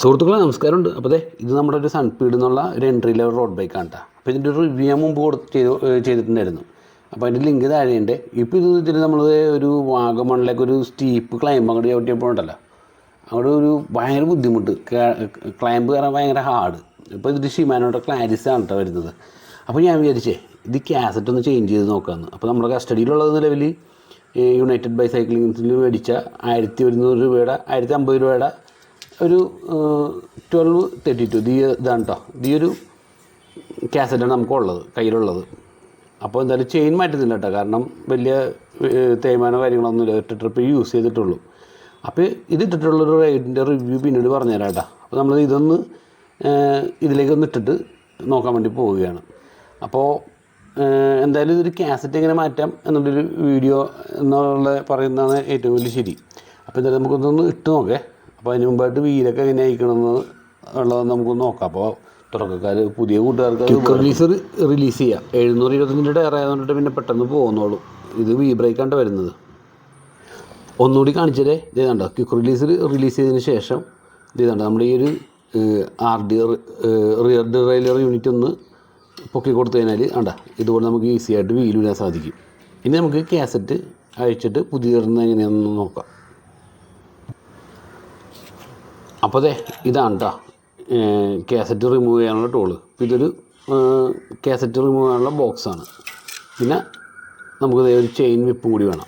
സുഹൃത്തുക്കളെ നമസ്കാരമുണ്ട്. അപ്പോൾ അതെ ഇത് നമ്മുടെ ഒരു സൺപീഡ് എന്നുള്ള ഒരു എൻട്രി ലെവൽ റോഡ് ബൈക്കാണ് കേട്ടോ അപ്പോൾ ഇതിന്റെ ഒരു റിവ്യൂ ഞാൻ മുമ്പ് കൊടുത്ത് ചെയ്തു ചെയ്തിട്ടുണ്ടായിരുന്നു. അപ്പോൾ അതിന്റെ ലിങ്ക് താഴെയുണ്ട്. ഇപ്പോൾ ഇത് ഇതിൽ നമ്മൾ ഒരു വാഗമണിലേക്ക് ഒരു സ്റ്റീപ്പ് ക്ലൈംബ് അങ്ങോട്ട് ചവിട്ടിയപ്പോൾ ഉണ്ടല്ലോ. അവിടെ ഒരു ഭയങ്കര ബുദ്ധിമുട്ട്. ക്ലൈംബ് കയറാൻ ഭയങ്കര ഹാർഡ് ഇപ്പോൾ ഇതിന്റെ ഷിമാനോടെ ക്ലാരിസ് ആണ് കേട്ടോ വരുന്നത്. അപ്പോൾ ഞാൻ വിചാരിച്ചേ ഇത് കാസറ്റ് ഒന്ന് ചേഞ്ച് ചെയ്ത് നോക്കാമെന്ന് അപ്പോൾ നമ്മുടെ കസ്റ്റഡിയിലുള്ളത് നിലവിൽ യുണൈറ്റഡ് ബൈ സൈക്ലിംഗിൽ മേടിച്ച ആയിരത്തി ഒരുന്നൂറ് രൂപയുടെ ആയിരത്തി അമ്പത് രൂപയുടെ ഒരു ട്വൽവ് തേർട്ടി ടു. ദീ ഇതാണ് കേട്ടോ ഈ ഒരു കാസറ്റാണ് നമുക്കുള്ളത് കയ്യിലുള്ളത്. അപ്പോൾ എന്തായാലും ചെയിൻ മാറ്റുന്നില്ല കേട്ടോ കാരണം വലിയ തേയ്മാനോ കാര്യങ്ങളൊന്നുമില്ല ഒറ്റ ട്രിപ്പ് യൂസ് ചെയ്തിട്ടുള്ളൂ. അപ്പോൾ ഇതിട്ടിട്ടുള്ളൊരു റൈഡിന്റെ റിവ്യൂ പിന്നീട് പറഞ്ഞുതരാം കേട്ടോ അപ്പോൾ നമ്മൾ ഇതൊന്ന് ഇതിലേക്ക് ഇതിലേക്കൊന്ന് ഇട്ടിട്ട് നോക്കാൻ വേണ്ടി പോവുകയാണ്. അപ്പോൾ എന്തായാലും ഇതൊരു കാസറ്റ് എങ്ങനെ മാറ്റാം എന്നുള്ളൊരു വീഡിയോ എന്നുള്ള പറയുന്നതാണ് ഏറ്റവും വലിയ ശരി. അപ്പോൾ എന്തായാലും നമുക്കൊന്നൊന്ന് ഇട്ട് നോക്കേ. അപ്പോൾ അതിന് മുമ്പായിട്ട് വീലൊക്കെ എങ്ങനെ അയക്കണമെന്ന് ഉള്ളത് നമുക്ക് നോക്കാം. അപ്പോൾ തുടക്കക്കാർ പുതിയ കൂട്ടുകാർക്ക് റിലീസ് റിലീസ് ചെയ്യാം. എഴുന്നൂറ് ഇരുപത്തഞ്ചിന്റെ ടയർ ആയതുകൊണ്ടിട്ട് പിന്നെ പെട്ടെന്ന് പോകുന്നുള്ളൂ ഇത് വി ബ്രേക്കാണ്ട് വരുന്നത്. ഒന്നുകൂടി കാണിച്ചതേ കണ്ടോ? ക്വിക്ക് റിലീസ് റിലീസ് ചെയ്തതിന് ശേഷം ഇത് കണ്ടോ? നമ്മുടെ ഈ ഒരു R D rear derailleur unit ഒന്ന് പൊക്കി കൊടുത്തു കഴിഞ്ഞാൽ കണ്ട? ഇതുപോലെ നമുക്ക് ഈസി ആയിട്ട് വീലിടാൻ സാധിക്കും. ഇനി നമുക്ക് കാസറ്റ് അയച്ചിട്ട് പുതിയ എങ്ങനെയാണെന്ന് നോക്കാം. അപ്പോൾ അതെ ഇതാണ് കേട്ടോ കാസറ്റ് റിമൂവ് ചെയ്യാനുള്ള ടൂൾ ഇതൊരു കാസറ്റ് റിമൂവ് ചെയ്യാനുള്ള ബോക്സാണ് പിന്നെ നമുക്ക് ഒരു ചെയിൻ വിപ്പ് കൂടി വേണം.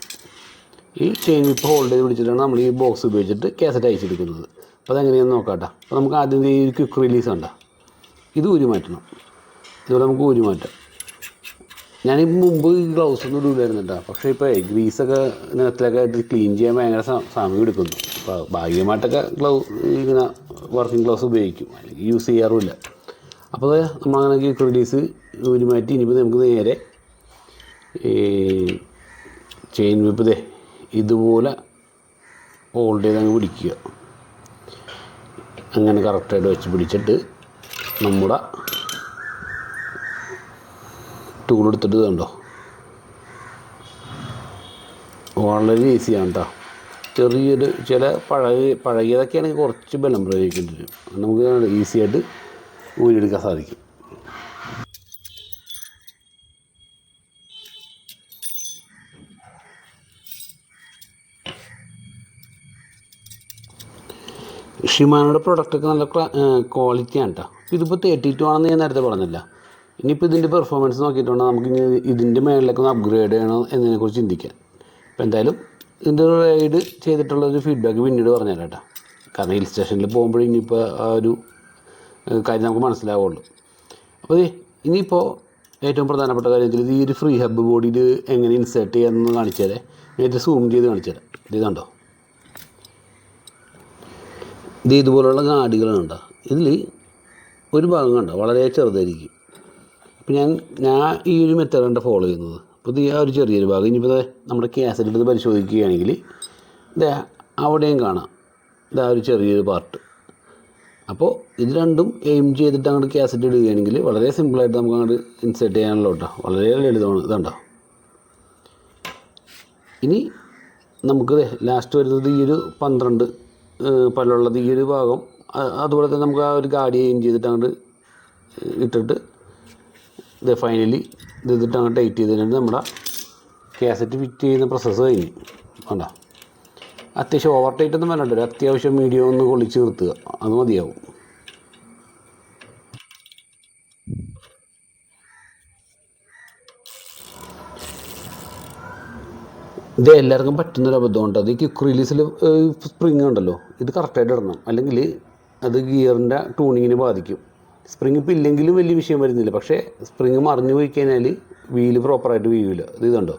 ഈ ചെയിൻ വിപ്പ് ഹോൾഡ് ചെയ്ത് പിടിച്ചിട്ടാണ് നമ്മൾ ഈ ബോക്സ് ഉപയോഗിച്ചിട്ട് കാസറ്റ് അയച്ചെടുക്കുന്നത്. അപ്പോൾ അതെങ്ങനെയാണെന്ന് നോക്കാം കേട്ടോ അപ്പോൾ നമുക്ക് ആദ്യം ഈ ഈ ക്വിക്ക് റിലീസ് ഉണ്ടോ ഇത് ഊരി മാറ്റണം. ഇതുപോലെ നമുക്ക് ഊരി മാറ്റാം. ഞാൻ മുമ്പ് ഈ ഗ്ലൗസ് ഒന്നും ഇടില്ലായിരുന്നു കേട്ടോ പക്ഷേ ഇപ്പോൾ ഗ്രീസൊക്കെ നിലത്തിലൊക്കെ ഇത് ക്ലീൻ ചെയ്യാൻ ഭയങ്കര സമയം എടുക്കുന്നു. അപ്പോൾ ഭാഗ്യമായിട്ടൊക്കെ ഗ്ലൗ ഇങ്ങനെ വർക്കിംഗ് ഗ്ലൗസ് ഉപയോഗിക്കും. അല്ലെങ്കിൽ യൂസ് ചെയ്യാറുമില്ല. അപ്പോൾ നമ്മളങ്ങനെ റിലീസ് ഊരി മാറ്റി ഇനിയിപ്പോൾ നമുക്ക് നേരെ ചെയിൻ വിപ്പ് ദേ ഇതുപോലെ ഹോൾഡ് ചെയ്ത് അങ്ങ് പിടിക്കുക. അങ്ങനെ കറക്റ്റായിട്ട് വെച്ച് പിടിച്ചിട്ട് നമ്മുടെ ടൂൾ എടുത്തിട്ട് കണ്ടോ? വളരെ ഈസിയാണ് കേട്ടോ ചെറിയൊരു ചില പഴകിയ പഴകിയതൊക്കെ ആണെങ്കിൽ കുറച്ച് ബലം പ്രയോഗിക്കേണ്ടി വരും നമുക്ക് ഈസി ആയിട്ട് ഊരിയെടുക്കാൻ സാധിക്കും. ഷിമാനോയുടെ പ്രൊഡക്റ്റൊക്കെ നല്ല ക്വാളിറ്റിയാണ് കേട്ടോ ഇതിപ്പോൾ തേർട്ടി ടു ആണെന്ന് ഞാൻ നേരത്തെ പറഞ്ഞില്ല. ഇനിയിപ്പോൾ ഇതിന്റെ പെർഫോമൻസ് നോക്കിയിട്ടുണ്ട് നമുക്ക് ഇനി ഇതിന്റെ മേളിലേക്ക് ഒന്ന് അപ്ഗ്രേഡ് ചെയ്യണം എന്നതിനെക്കുറിച്ച് ചിന്തിക്കാം. അപ്പോൾ എന്തായാലും ഇതിന്റെ റൈഡ് ചെയ്തിട്ടുള്ള ഒരു ഫീഡ്ബാക്ക് പിന്നീട് പറഞ്ഞുതരാം കേട്ടോ. കാരണം ഹിൽ സ്റ്റേഷനിൽ പോകുമ്പോഴേ ഇനിയിപ്പോൾ ആ ഒരു കാര്യം നമുക്ക് മനസ്സിലാവുള്ളൂ. അപ്പോൾ ഇനിയിപ്പോൾ ഏറ്റവും പ്രധാനപ്പെട്ട കാര്യത്തിൽ ഈ ഒരു ഫ്രീ ഹബ്ബ് ബോഡിയിൽ എങ്ങനെ ഇൻസേർട്ട് ചെയ്യാമെന്ന് കാണിച്ചു തരാം ഇത് സൂം ചെയ്ത് കാണിച്ചു തരാം ഇത് കണ്ടോ? ഇത് ഇതുപോലുള്ള ഗാഡികളുണ്ടോ ഇതിൽ ഒരു ഭാഗം കണ്ടോ? വളരെ ചെറുതായിരിക്കും. അപ്പോൾ ഞാൻ ഞാൻ ഈ ഒരു മെത്തേഡാണ് ഫോളോ ചെയ്യുന്നത്. അപ്പോൾ ഒരു ചെറിയൊരു ഭാഗം. ഇനിയിപ്പോൾ നമ്മുടെ കാസറ്റ് എടുത്ത് പരിശോധിക്കുകയാണെങ്കിൽ ഇതേ അവിടെയും കാണാം. ഇതാ ഒരു ചെറിയൊരു പാർട്ട് അപ്പോൾ ഇത് രണ്ടും എയിം ചെയ്തിട്ട് അങ്ങോട്ട് കാസറ്റ് ഇടുകയാണെങ്കിൽ വളരെ സിമ്പിളായിട്ട് നമുക്ക് അങ്ങോട്ട് ഇൻസേർട്ട് ചെയ്യാനുള്ള കേട്ടോ വളരെ ലളിതമാണ്. ഇതുണ്ടോ ഇനി നമുക്ക് ലാസ്റ്റ് വരുന്നത് ഈ ഒരു പന്ത്രണ്ട് പല്ലുള്ളത് ഈ ഒരു ഭാഗം അതുപോലെ തന്നെ നമുക്ക് ആ ഒരു ഗാഡി എയിം ചെയ്തിട്ട് അങ്ങോട്ട് ഇട്ടിട്ട് ഇത് ഫൈനലി ഇത് ഇതിട്ട് അങ്ങോട്ട് ടൈറ്റ് ചെയ്തിട്ട് നമ്മുടെ കാസറ്റ് ഫിറ്റ് ചെയ്യുന്ന പ്രോസസ്സ് കഴിഞ്ഞു. വേണ്ട അത്യാവശ്യം ഓവർ ടൈറ്റ് ഒന്നും വേണ്ട ഒരു അത്യാവശ്യം മീഡിയം ഒന്ന് കൊള്ളിച്ച് നിർത്തുക. അത് മതിയാവും. ഇത് എല്ലാവർക്കും പറ്റുന്നൊരു അബദ്ധമുണ്ട് അത് ഈ ക്വിക്ക് റിലീസിൽ സ്പ്രിങ് ഉണ്ടല്ലോ. ഇത് കറക്റ്റായിട്ട് ഇടണം. അല്ലെങ്കിൽ അത് ഗിയറിന്റെ ട്യൂണിങ്ങിനെ ബാധിക്കും. സ്പ്രിങ് ഇപ്പോൾ ഇല്ലെങ്കിലും വലിയ വിഷയം വരുന്നില്ല. പക്ഷേ സ്പ്രിങ് മറിഞ്ഞു പോയി കഴിഞ്ഞാൽ വീൽ പ്രോപ്പറായിട്ട് വീഴില്ല ഇത് ഇതുണ്ടോ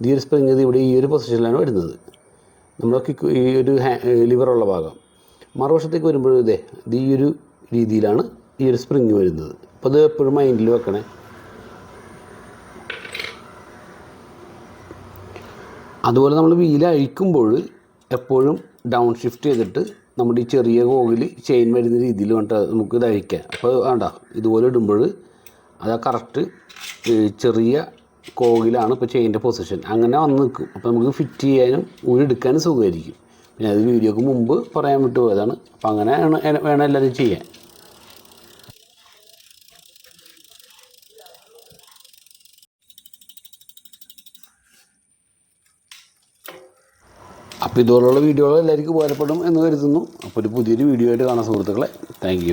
ഇത് ഈ ഒരു സ്പ്രിങ് ഇത് ഇവിടെ ഈ ഒരു പൊസിഷനിലാണ് വരുന്നത്. നമ്മുടെ കിക്ക് ഈ ഒരു ലിവറുള്ള ഭാഗം. മറുവശത്തേക്ക് വരുമ്പോഴും ഇതേ ഇത് ഈ ഒരു രീതിയിലാണ് ഈ ഒരു സ്പ്രിങ് വരുന്നത്. അപ്പോൾ അത് എപ്പോഴും മൈൻഡിൽ വെക്കണേ. അതുപോലെ നമ്മൾ വീൽ അഴിക്കുമ്പോൾ എപ്പോഴും ഡൗൺ ഷിഫ്റ്റ് ചെയ്തിട്ട് നമ്മുടെ ഈ ചെറിയ കോകിൽ ചെയിൻ വരുന്ന രീതിയിൽ വേണ്ട നമുക്ക് അഴിക്കാം അപ്പോൾ വേണ്ട. ഇതുപോലെ ഇടുമ്പോൾ അത് കറക്റ്റ് ചെറിയ കോകിലാണ് ഇപ്പോൾ ചെയിന്റെ പൊസിഷൻ അങ്ങനെ വന്ന് നിൽക്കും. അപ്പോൾ നമുക്ക് ഫിറ്റ് ചെയ്യാനും ഊരെടുക്കാനും സുഖമായിരിക്കും. പിന്നെ അത് വീഡിയോക്ക് മുമ്പ് പറയാൻ വിട്ടു പോയതാണ് അപ്പോൾ അങ്ങനെ വേണം എല്ലാവരും ചെയ്യാൻ. അപ്പോൾ ഇതുപോലുള്ള വീഡിയോകൾ എല്ലാവർക്കും ഉപകാരപ്പെടും എന്ന് കരുതുന്നു. അപ്പോൾ ഒരു പുതിയൊരു വീഡിയോ ആയിട്ട് കാണാം സുഹൃത്തുക്കളെ. താങ്ക്